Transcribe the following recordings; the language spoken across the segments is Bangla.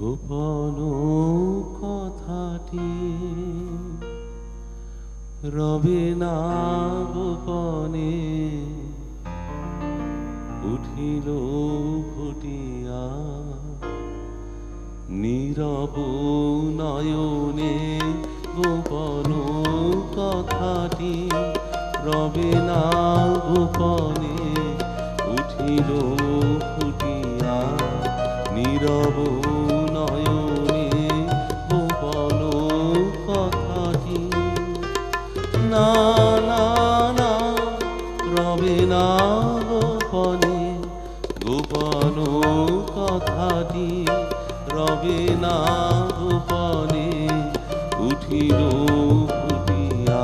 গোপন কথাটি। রবি না গোপনে উঠিল ঘটিয়া। নীরব নয়নে গোপন কথাটি। রবি না গোপনে উঠিল না না না গোপনে গোপন কথাটি রবে না গোপনে উঠিল ফুটিয়া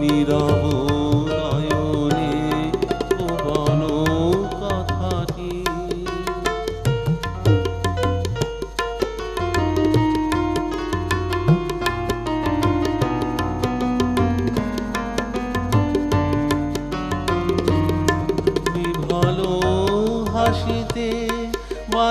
নীরব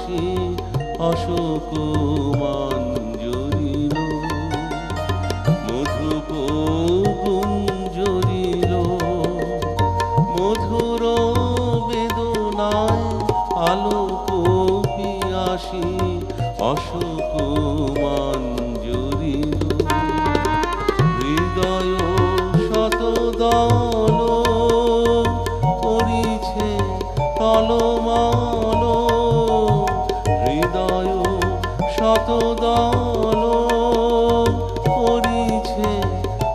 পিয়াসী অশোক মঞ্জরিল। মধুপ গুঞ্জরিল। মধুর বেদনায় আলোক পিয়াসী অশোক মঞ্জরিল। হৃদয় শতদল করিছে টলমল শতদল করিছে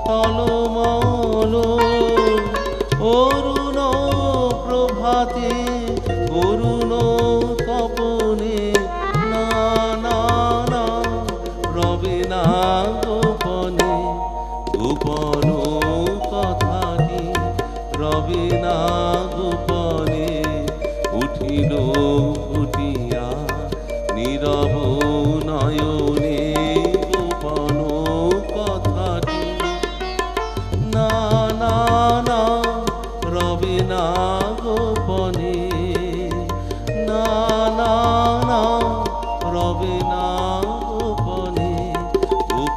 টলমল অরুণ প্রভাতে, অরুণ তপনে না না না, রবে গোপনে। গোপন কথাটি রবে গোপনে। উঠিল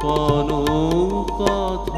পরকতে